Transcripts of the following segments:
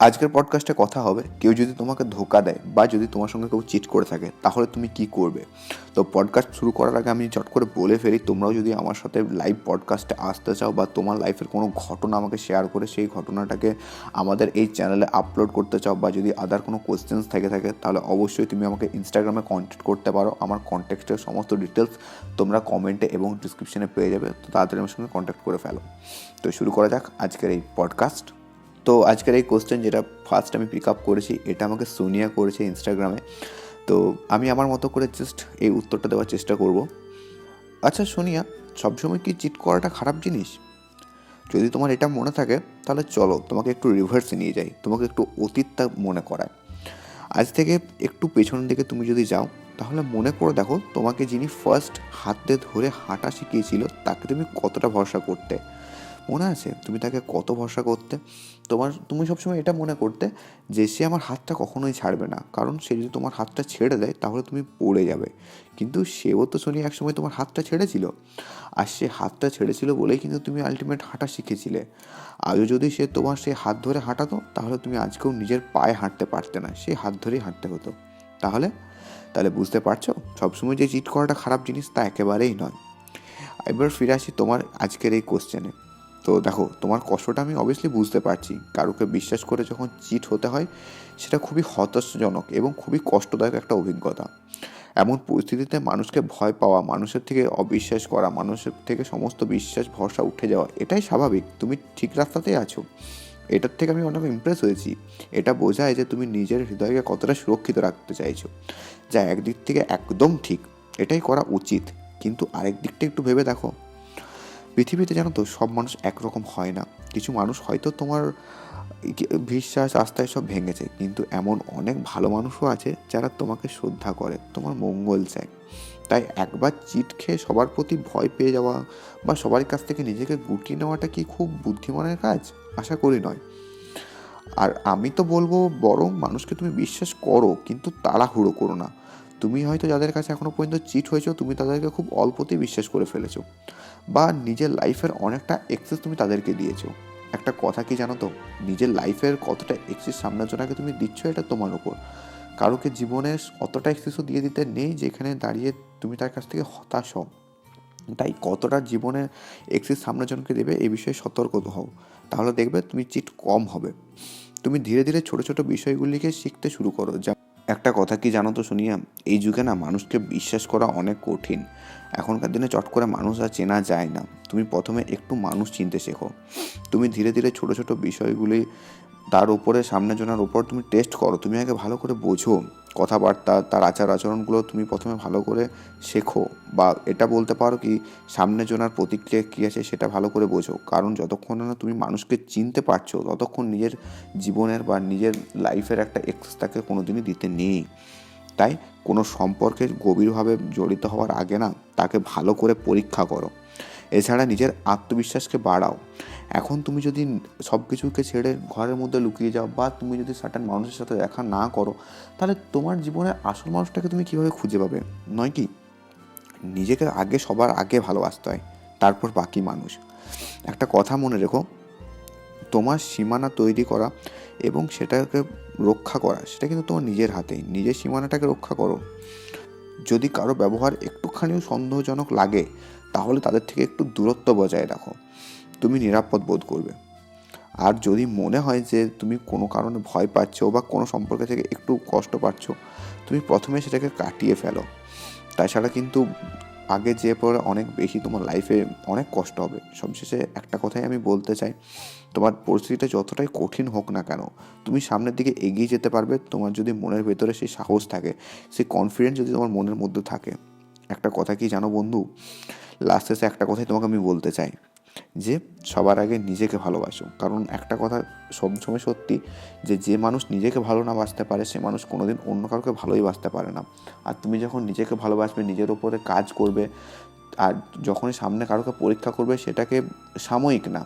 আজকের পডকাস্টে কথা হবে, কেউ যদি তোমাকে ধোকা দেয় বা যদি তোমার সঙ্গে কেউ চিট করে থাকে, তাহলে তুমি কি করবে? তো পডকাস্ট শুরু করার আগে আমি চট করে বলে ফেলি, তোমরাও যদি আমার সাথে লাইভ পডকাস্টে আসতে চাও বা তোমার লাইফের কোনো ঘটনা আমাকে শেয়ার করে, সেই ঘটনাটাকে আমাদের এই চ্যানেলে আপলোড করতে চাও বা যদি আদার কোনো কোয়েশ্চেন্স থেকে থাকে, তাহলে অবশ্যই তুমি আমাকে ইনস্টাগ্রামে কন্ট্যাক্ট করতে পারো। আমার কন্ট্যাক্টের সমস্ত ডিটেলস তোমরা কমেন্টে এবং ডিসক্রিপশনে পেয়ে যাবে, তো তাড়াতাড়ি আমার সঙ্গে কন্ট্যাক্ট করে ফেলো। তো শুরু করা যাক আজকের এই পডকাস্ট তো আজকের এই কোশ্চেন যেটা ফার্স্ট আমি পিক আপ করেছি, এটা আমাকে সোনিয়া করেছে ইনস্টাগ্রামে তো আমি আমার মতো করে জাস্ট এই উত্তরটা দেওয়ার চেষ্টা করব। আচ্ছা সোনিয়া, সবসময় কি চিট করাটা খারাপ জিনিস? যদি তোমার এটা মনে থাকে, তাহলে চলো, তোমাকে একটু রিভার্সে নিয়ে যাই। তোমাকে একটু অতীতটা মনে করায়। আজ থেকে একটু পেছনের দিকে তুমি যদি যাও, তাহলে মনে করে দেখো, তোমাকে যিনি ফার্স্ট হাতে ধরে হাঁটা শিখিয়েছিল, তাকে তুমি কতটা ভরসা করতে। মনে আছে? তুমি তাকে কত ভরসা করতে? তোমার, তুমি সবসময় এটা মনে করতে যে সে আমার হাতটা কখনোই ছাড়বে না। কারণ সে যদি তোমার হাতটা ছেড়ে দেয়, তাহলে তুমি পড়ে যাবে। কিন্তু সেও তো শুনি একসময় তোমার হাতটা ছেড়েছিল। আর সে হাতটা ছেড়েছিল বলেই কিন্তু তুমি আলটিমেট হাঁটা শিখেছিলে। আজও যদি সে তোমার সেই হাত ধরে হাঁটাতো, তাহলে তুমি আজকেও নিজের পায়ে হাঁটতে পারতে না। সেই হাত ধরেই হাঁটতে হতো। তাহলে? তাহলে বুঝতে পারছ? সবসময় যে চিট করাটা খারাপ জিনিস তা একেবারেই নয়। এবার ফিরে আসি তোমার আজকের এই কোশ্চেনে তো দেখো, তোমার কষ্টটা আমি অবভিয়াসলি বুঝতে পারছি। কারোকে বিশ্বাস করে যখন চিট হতে হয়, সেটা খুবই হতাশজনক এবং খুবই কষ্টদায়ক একটা অভিজ্ঞতা। এমন পরিস্থিতিতে মানুষকে ভয় পাওয়া, মানুষের থেকে অবিশ্বাস করা, মানুষের থেকে সমস্ত বিশ্বাস, ভরসা উঠে যাওয়া, এটাই স্বাভাবিক। তুমি ঠিক রাস্তাতেই আছো। এটার থেকে আমি অনেক ইমপ্রেস হয়েছি। এটা বোঝায় যে তুমি নিজের হৃদয়কে কতটা সুরক্ষিত রাখতে চাইছো। যা একদিক থেকে একদম ঠিক। এটাই করা উচিত। কিন্তু আরেক দিকটা একটু ভেবে দেখো। পৃথিবীতে জানো তো সব মানুষ একরকম হয় না। কিছু মানুষ হয়তো তোমার বিশ্বাস, আস্থা সব ভেঙেছে। কিন্তু এমন অনেক ভালো মানুষও আছে যারা তোমাকে শ্রদ্ধা করে, তোমার মঙ্গল চায়। তাই একবার চিট খেয়ে সবার প্রতি ভয় পেয়ে যাওয়া বা সবার কাছ থেকে নিজেকে গুটিয়ে নেওয়াটা কি খুব বুদ্ধিমানের কাজ? আশা করি নয়। আর আমি তো বলব বরং মানুষকে তুমি বিশ্বাস করো, কিন্তু তাড়াহুড়ো করো না। তুমি হয়তো যাদের কাছে এখনও পর্যন্ত চিট হয়েছো, তুমি তাদেরকে খুব অল্পতেই বিশ্বাস করে ফেলেছো। বা নিজের লাইফের অনেকটা এক্সেস তুমি তাদেরকে দিয়েছ। একটা কথা কি জানো তো? নিজের লাইফের কতটা এক্সেস সামনের জনাকে তুমি দিচ্ছ এটা তোমার ওপর কারোকে জীবনের অতটা এক্সেসও দিয়ে দিতে নেই যেখানে দাঁড়িয়ে তুমি তার কাছ থেকে হতাশ হও। তাই কতটা জীবনে এক্সেস সামনের জনকে দেবে এই বিষয়ে সতর্ক হও। তাহলে দেখবে তুমি চিট কম হবে। তুমি ধীরে ধীরে ছোট ছোট বিষয়গুলিকে শিখতে শুরু করো, যা একটা কথা কি জানো তো শুনিয়া এই যুগে না মানুষকে বিশ্বাস করা অনেক কঠিন। এখনকার দিনে চট করে মানুষ আর চেনা যায় না। তুমি প্রথমে একটু মানুষ চিনতে শেখো। তুমি ধীরে ধীরে ছোট ছোট বিষয়গুলি তার উপরে সামনে জনার উপর তুমি টেস্ট করো, তুমি আগে ভালো করে বোঝো। কথাবার্তা, তার আচার আচরণগুলো তুমি প্রথমে ভালো করে শেখো বা এটা বলতে পারো কি সামনে জনার প্রতিক্রিয়া কী আছে সেটা ভালো করে বোঝো। কারণ যতক্ষণ না তুমি মানুষকে চিনতে পারছ, ততক্ষণ নিজের জীবনের বা নিজের লাইফের একটা এক্সেস তাকে কোনো দিনই দিতে নেই। তাই কোনো সম্পর্কে গভীরভাবে জড়িত হওয়ার আগে না, তাকে ভালো করে পরীক্ষা করো। এছাড়া নিজের আত্মবিশ্বাসকে বাড়াও। এখন তুমি যদি সব কিছুকে ছেড়ে ঘরের মধ্যে লুকিয়ে যাও বা তুমি যদি সার্টান মানুষের সাথে দেখা না করো, তাহলে তোমার জীবনের আসল মানুষটাকে তুমি কীভাবে খুঁজে পাবে? নয় কি? নিজেকে আগে, সবার আগে ভালোবাসতে হয়, তারপর বাকি মানুষ। একটা কথা মনে রেখো, তোমার সীমানা তৈরি করা এবং সেটাকে রক্ষা করা, সেটা কিন্তু তোমার নিজের হাতেই। নিজের সীমানাটাকে রক্ষা করো। যদি কারও ব্যবহার একটুখানিও সন্দেহজনক লাগে তাহলে তাদের থেকে একটু দূরত্ব বজায় রাখো। তুমি নিরাপদ বোধ করবে। আর যদি মনে হয় যে তুমি কোনো কারণে ভয় পাচ্ছ বা কোনো সম্পর্কে থেকে একটু কষ্ট পাচ্ছ, তুমি প্রথমে সেটাকে কাটিয়ে ফেলো। তাছাড়া কিন্তু আগে যে পরে অনেক বেশি তোমার লাইফে অনেক কষ্ট হবে। সবশেষে একটা কথাই আমি বলতে চাই, তোমার পরিস্থিতিটা যতটাই কঠিন হোক না কেন, তুমি সামনের দিকে এগিয়ে যেতে পারবে। তোমার যদি মনের ভেতরে সেই সাহস থাকে, সেই কনফিডেন্স যদি তোমার মনের মধ্যে থাকে। একটা কথা কি জানো বন্ধু? লাস্ট শেষে একটা কথাই তোমাকে আমি বলতে চাই, যে সবার আগে নিজেকে ভালোবাসো। কারণ একটা কথা সবসময় সত্যি, যে যে মানুষ নিজেকে ভালো না বাঁচতে পারে, সে মানুষ কোনোদিন অন্য কাউকে ভালোই বাঁচতে পারে না। আর তুমি যখন নিজেকে ভালোবাসবে, নিজের ওপরে কাজ করবে, আর যখনই সামনে কারোকে পরীক্ষা করবে, সেটাকে সাময়িক না,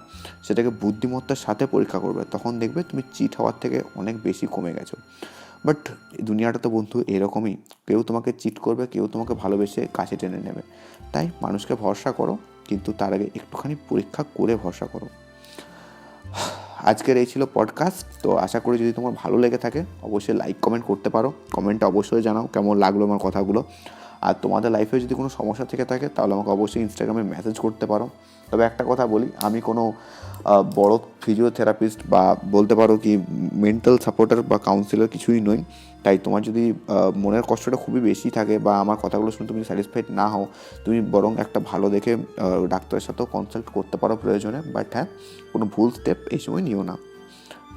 সেটাকে বুদ্ধিমত্তার সাথে পরীক্ষা করবে, তখন দেখবে তুমি চিট হওয়ার থেকে অনেক বেশি কমে গেছো। বাট দুনিয়াটা তো বন্ধু এরকমই। কেউ তোমাকে চিট করবে, কেউ তোমাকে ভালোবেসে কাছে টেনে নেবে। তাই মানুষকে ভরসা করো, কিন্তু তার আগে একটুখানি পরীক্ষা করে ভরসা করো। আজকের এই ছিল পডকাস্ট তো আশা করি যদি তোমার ভালো লেগে থাকে, অবশ্যই লাইক কমেন্ট করতে পারো। কমেন্টটা অবশ্যই জানাও কেমন লাগল আমার কথাগুলো। আর তোমাদের লাইফে যদি কোনো সমস্যা থেকে থাকে, তাহলে আমাকে অবশ্যই ইনস্টাগ্রামে মেসেজ করতে পারো। তবে একটা কথা বলি, আমি কোনো বড় ফিজিওথেরাপিস্ট বা বলতে পারো কি মেন্টাল সাপোর্টার বা কাউন্সিলর কিছুই নই। তাই তোমার যদি মনের কষ্টটা খুবই বেশি থাকে বা আমার কথাগুলো শুনে তুমি স্যাটিসফাইড না হও, তুমি বরং একটা ভালো দেখে ডাক্তারের সাথেও কনসাল্ট করতে পারো প্রয়োজনে। বাট হ্যাঁ কোনো ভুল স্টেপ এই সময় নিও না।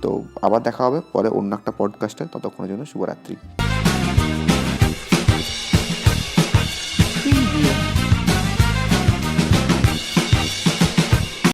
তো আবার দেখা হবে পরে অন্য একটা পডকাস্টে ততক্ষণের জন্য শুভরাত্রি।